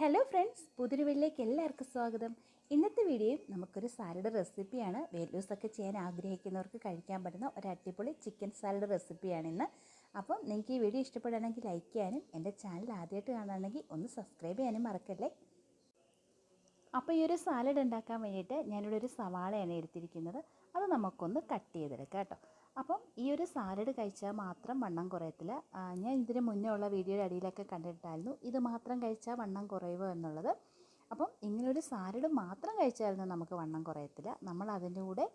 Hello friends പുതിയൊരു എല്ലാവർക്കും സ്വാഗതം. ഇന്നത്തെ വീഡിയോയും നമുക്കൊരു സാലഡ് റെസിപ്പിയാണ് വെയിറ്റ് ഒക്കെ ചെയ്യാൻ ആഗ്രഹിക്കുന്നവർക്ക് കഴിക്കാൻ പറ്റുന്ന ഒരു അടിപൊളി ചിക്കൻ സാലഡ് റെസിപ്പിയാണ് ഇന്ന്. അപ്പം നിങ്ങൾക്ക് ഈ വീഡിയോ ഇഷ്ടപ്പെടുകയാണെങ്കിൽ ലൈക്ക് ചെയ്യാനും എന്റെ ചാനൽ ആദ്യമായിട്ട് കാണുകയാണെങ്കിൽ ഒന്ന് സബ്സ്ക്രൈബ് ചെയ്യാനും മറക്കല്ലേ? അപ്പോൾ ഈ ഒരു സാലഡ് ഉണ്ടാക്കാൻ വേണ്ടിയിട്ട് ഞാനിവിടെ ഒരു സവാളയാണ് എടുത്തിരിക്കുന്നത്. അത് നമുക്കൊന്ന് കട്ട് ചെയ്തെടുക്കാം കേട്ടോ. അപ്പം ഈ ഒരു സാലഡ് കഴിച്ചാൽ മാത്രം വണ്ണം കുറയത്തില്ല. ഞാൻ ഇതിന് മുന്നേ ഉള്ള വീഡിയോയുടെ അടിയിലൊക്കെ കണ്ടിട്ടായിരുന്നു ഇത് മാത്രം കഴിച്ചാൽ വണ്ണം കുറയുമോ എന്നുള്ളത്. അപ്പം ഇങ്ങനൊരു സാലഡ് മാത്രം കഴിച്ചാലൊന്നും നമുക്ക് വണ്ണം കുറയത്തില്ല. നമ്മൾ അതിന്റെ കൂടെ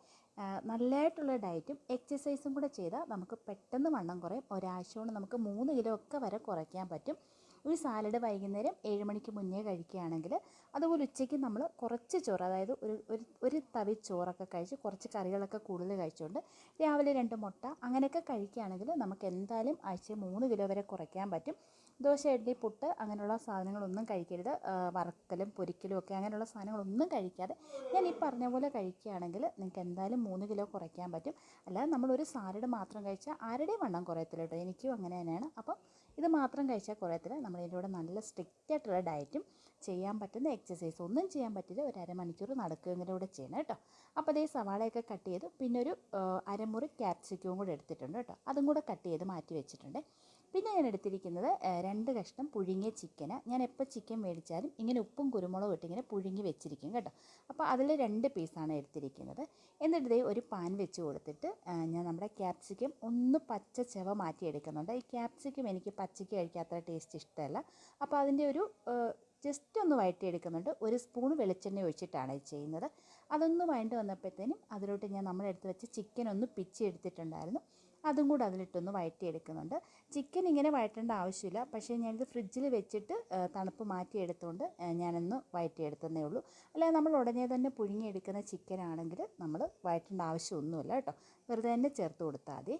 നല്ലതായിട്ടുള്ള ഡയറ്റും എക്സസൈസും കൂടെ ചെയ്താൽ നമുക്ക് പെട്ടെന്ന് വണ്ണം കുറയും. ഒരാഴ്ച കൊണ്ട് നമുക്ക് മൂന്ന് കിലോ ഒക്കെ വരെ കുറയ്ക്കാൻ പറ്റും. ഒരു സാലഡ് വൈകുന്നേരം ഏഴ് മണിക്ക് മുന്നേ കഴിക്കുകയാണെങ്കിൽ അതുപോലെ ഉച്ചയ്ക്ക് നമ്മൾ കുറച്ച് ചോറ് അതായത് ഒരു ഒരു ഒരു തവി ചോറൊക്കെ കഴിച്ച് കുറച്ച് കറികളൊക്കെ കൂടുതൽ കഴിച്ചുകൊണ്ട് രാവിലെ രണ്ട് മുട്ട അങ്ങനെയൊക്കെ കഴിക്കുകയാണെങ്കിൽ നമുക്ക് എന്തായാലും ആഴ്ച മൂന്ന് കിലോ വരെ കുറയ്ക്കാൻ പറ്റും. ദോശ ഇഡ്ഡലി പുട്ട് അങ്ങനെയുള്ള സാധനങ്ങളൊന്നും കഴിക്കരുത്. വറക്കലും പൊരിക്കലും ഒക്കെ അങ്ങനെയുള്ള സാധനങ്ങളൊന്നും കഴിക്കാതെ ഞാൻ ഈ പറഞ്ഞ പോലെ കഴിക്കുകയാണെങ്കിൽ നിങ്ങൾക്ക് എന്തായാലും മൂന്ന് കിലോ കുറയ്ക്കാൻ പറ്റും. അല്ലാതെ നമ്മളൊരു സാലഡ് മാത്രം കഴിച്ചാൽ ആരുടെയും വണ്ണം കുറയത്തില്ല കേട്ടോ. എനിക്കും അങ്ങനെ തന്നെയാണ്. അപ്പം ഇത് മാത്രം കഴിച്ചാൽ കുറയത്തില്ല. നമ്മൾ ഇതിന്റെ കൂടെ നല്ല സ്ട്രിക്റ്റ് ആയിട്ടുള്ള ഡയറ്റും ചെയ്യാൻ പറ്റുന്ന എക്സസൈസ് ഒന്നും ചെയ്യാൻ പറ്റില്ല. ഒരു അരമണിക്കൂർ നടക്കുകയെങ്കിലും കൂടെ ചെയ്യണം കേട്ടോ. അപ്പോൾ അതേ സവാളയൊക്കെ കട്ട് ചെയ്ത്. പിന്നെ ഒരു അരമുറി ക്യാപ്സിക്കവും കൂടെ എടുത്തിട്ടുണ്ട് കേട്ടോ. അതും കൂടെ കട്ട് ചെയ്ത് മാറ്റി വെച്ചിട്ടുണ്ട്. പിന്നെ ഞാൻ എടുത്തിരിക്കുന്നത് രണ്ട് കഷ്ണം പുഴുങ്ങിയ ചിക്കന്. ഞാൻ എപ്പോൾ ചിക്കൻ മേടിച്ചാലും ഇങ്ങനെ ഉപ്പും കുരുമുളകും ഇട്ട് ഇങ്ങനെ പുഴുങ്ങി വെച്ചിരിക്കും കേട്ടോ. അപ്പോൾ അതിൽ രണ്ട് പീസാണ് എടുത്തിരിക്കുന്നത്. എന്നിട്ട് ദേ ഒരു പാൻ വെച്ച് കൊടുത്തിട്ട് ഞാൻ നമ്മുടെ ക്യാപ്സിക്കം ഒന്ന് പച്ച ചെവ മാറ്റിയെടുക്കുന്നുണ്ട്. ഈ ക്യാപ്സിക്കം എനിക്ക് പച്ചയ്ക്ക് കഴിക്കാത്ത ടേസ്റ്റ് ഇഷ്ടമല്ല. അപ്പോൾ അതിന്റെ ഒരു ജസ്റ്റ് ഒന്ന് വഴറ്റിയെടുക്കുന്നുണ്ട്. ഒരു സ്പൂൺ വെളിച്ചെണ്ണ ഒഴിച്ചിട്ടാണ് ഇത് ചെയ്യുന്നത്. അതൊന്ന് വഴണ്ട് വന്നപ്പോഴത്തേനും അതിലോട്ട് ഞാൻ നമ്മളെടുത്ത് വെച്ച് ചിക്കൻ ഒന്ന് പിച്ചി എടുത്തിട്ടുണ്ടായിരുന്നു. അതും കൂടെ അതിലിട്ടൊന്ന് വഴറ്റിയെടുക്കുന്നുണ്ട്. ചിക്കൻ ഇങ്ങനെ വഴറ്റേണ്ട ആവശ്യമില്ല. പക്ഷേ ഞാനിത് ഫ്രിഡ്ജിൽ വെച്ചിട്ട് തണുപ്പ് മാറ്റിയെടുത്തുകൊണ്ട് ഞാനൊന്ന് വഴറ്റിയെടുത്തതേ ഉള്ളൂ. അല്ലാതെ നമ്മൾ ഉടനെ തന്നെ പുഴുങ്ങിയെടുക്കുന്ന ചിക്കൻ ആണെങ്കിൽ നമ്മൾ വഴറ്റേണ്ട ആവശ്യമൊന്നുമില്ല കേട്ടോ. വെറുതെ തന്നെ ചേർത്ത് കൊടുത്താൽ മതി.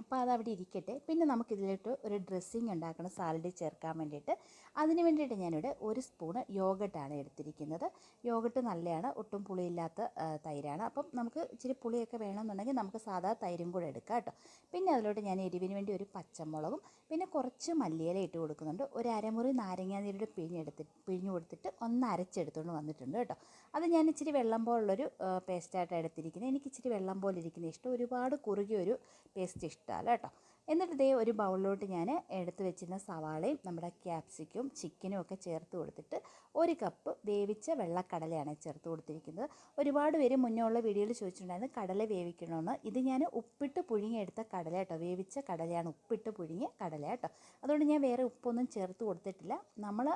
അപ്പോൾ അതവിടെ ഇരിക്കട്ടെ. പിന്നെ നമുക്കിതിലോട്ട് ഒരു ഡ്രസ്സിങ് ഉണ്ടാക്കണം സാലഡിൽ ചേർക്കാൻ വേണ്ടിയിട്ട്. അതിന് വേണ്ടിയിട്ട് ഞാനിവിടെ ഒരു സ്പൂണ് യോഗട്ടാണ് എടുത്തിരിക്കുന്നത്. യോഗട്ട് നല്ലതാണ് ഒട്ടും പുളിയില്ലാത്ത തൈരാണ്. അപ്പം നമുക്ക് ഇച്ചിരി പുളിയൊക്കെ വേണമെന്നുണ്ടെങ്കിൽ നമുക്ക് സാധാ തൈരും കൂടെ എടുക്കാം കേട്ടോ. പിന്നെ അതിലോട്ട് ഞാൻ എരിവിന് വേണ്ടി ഒരു പച്ചമുളകും പിന്നെ കുറച്ച് മല്ലിയില ഇട്ട് കൊടുക്കുന്നുണ്ട്. ഒരു അരമുറി നാരങ്ങാനീരുടെ പിഴിഞ്ഞെടുത്ത് പിഴിഞ്ഞ് കൊടുത്തിട്ട് ഒന്ന് അരച്ചെടുത്തുകൊണ്ട് വന്നിട്ടുണ്ട് കേട്ടോ. അത് ഞാൻ ഇച്ചിരി വെള്ളം പോലുള്ളൊരു പേസ്റ്റായിട്ടാണ് എടുത്തിരിക്കുന്നത്. എനിക്ക് ഇച്ചിരി വെള്ളം പോലെ ഇരിക്കുന്ന ഇഷ്ടം. ഒരുപാട് കുറുകിയ ഒരു പേസ്റ്റ് ഇഷ്ടമല്ല കേട്ടോ. എന്നിട്ട് ഇതേ ഒരു ബൗളിലോട്ട് ഞാൻ എടുത്ത് വെച്ചിരുന്ന സവാളയും നമ്മുടെ ക്യാപ്സിക്കും ചിക്കനും ഒക്കെ ചേർത്ത് കൊടുത്തിട്ട് ഒരു കപ്പ് വേവിച്ച വെള്ളക്കടലയാണ് ചേർത്ത് കൊടുത്തിരിക്കുന്നത്. ഒരുപാട് പേര് മുന്നേ ഉള്ള വീഡിയോയിൽ ചോദിച്ചിട്ടുണ്ടായിരുന്നു കടല വേവിക്കണമെന്ന് ഇത് ഞാൻ ഉപ്പിട്ട് പുഴുങ്ങിയെടുത്ത കടല കേട്ടോ. വേവിച്ച കടലയാണ് ഉപ്പിട്ട് പുഴുങ്ങിയ കടല കേട്ടോ. അതുകൊണ്ട് ഞാൻ വേറെ ഉപ്പൊന്നും ചേർത്ത് കൊടുത്തിട്ടില്ല. നമ്മൾ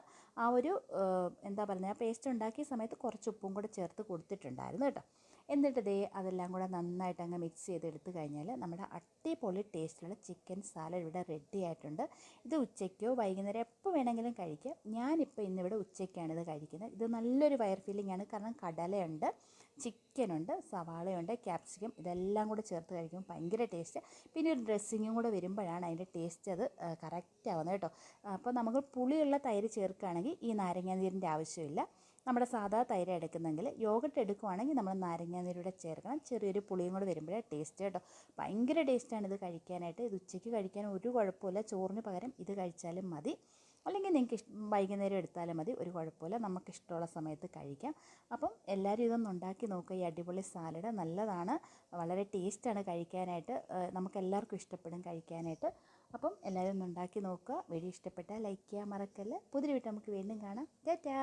ആ ഒരു എന്താ പറയുന്നത് ആ പേസ്റ്റ് ഉണ്ടാക്കിയ സമയത്ത് കുറച്ച് ഉപ്പും കൂടെ ചേർത്ത് കൊടുത്തിട്ടുണ്ടായിരുന്നു കേട്ടോ. എന്നിട്ട് ദേ അതെല്ലാം കൂടെ നന്നായിട്ട് അങ്ങ് മിക്സ് ചെയ്തെടുത്ത് കഴിഞ്ഞാൽ നമ്മുടെ അടിപൊളി ടേസ്റ്റിലുള്ള ചിക്കൻ സാലഡ് ഇവിടെ റെഡി ആയിട്ടുണ്ട്. ഇത് ഉച്ചയ്ക്കോ വൈകുന്നേരം എപ്പോൾ വേണമെങ്കിലും കഴിക്കാം. ഞാനിപ്പോൾ ഇന്നിവിടെ ഉച്ചയ്ക്കാണ് ഇത് കഴിക്കുന്നത്. ഇത് നല്ലൊരു വയർ ഫീലിംഗ് ആണ്. കാരണം കടലയുണ്ട് ചിക്കനുണ്ട് സവാളയുണ്ട് ക്യാപ്സിക്കം ഇതെല്ലാം കൂടെ ചേർത്ത് കഴിക്കുമ്പോൾ ഭയങ്കര ടേസ്റ്റ് പിന്നെ ഒരു ഡ്രസ്സിങ്ങും കൂടെ വരുമ്പോഴാണ് അതിന്റെ ടേസ്റ്റ് അത് കറക്റ്റ് ആവുന്നത് കേട്ടോ. അപ്പോൾ നമുക്ക് പുളിയുള്ള തൈര് ചേർക്കുകയാണെങ്കിൽ ഈ നാരങ്ങാനീരിന്റെ ആവശ്യമില്ല. നമ്മുടെ സാധാ തൈര് എടുക്കുന്നെങ്കിൽ യോഗട്ട് എടുക്കുവാണെങ്കിൽ നമ്മൾ നാരങ്ങാനീരൂടെ ചേർക്കണം. ചെറിയൊരു പുളിയും കൂടെ വരുമ്പോഴേ ടേസ്റ്റ് കേട്ടോ. ഭയങ്കര ടേസ്റ്റാണ് ഇത് കഴിക്കാനായിട്ട്. ഇത് ഉച്ചയ്ക്ക് കഴിക്കാൻ ഒരു കുഴപ്പമില്ല ചോറിന് പകരം ഇത് കഴിച്ചാലും മതി. അല്ലെങ്കിൽ നിങ്ങൾക്ക് വൈകുന്നേരം എടുത്താലും മതി ഒരു കുഴപ്പമില്ല. നമുക്ക് ഇഷ്ടമുള്ള സമയത്ത് കഴിക്കാം. അപ്പം എല്ലാവരും ഇതൊന്ന് ഉണ്ടാക്കി നോക്കുക ഈ അടിപൊളി സാലഡ് നല്ലതാണ്. വളരെ ടേസ്റ്റാണ് കഴിക്കാനായിട്ട്. നമുക്ക് എല്ലാവർക്കും ഇഷ്ടപ്പെടും കഴിക്കാനായിട്ട്. അപ്പം എല്ലാവരും ഒന്ന് ഉണ്ടാക്കി നോക്കുക. വീഡിയോ ഇഷ്ടപ്പെട്ടാൽ ലൈക്ക് ചെയ്യാൻ മറക്കല്ല. പുതിയ വീട്ടിൽ നമുക്ക് വീണ്ടും കാണാം. ടാറ്റാ!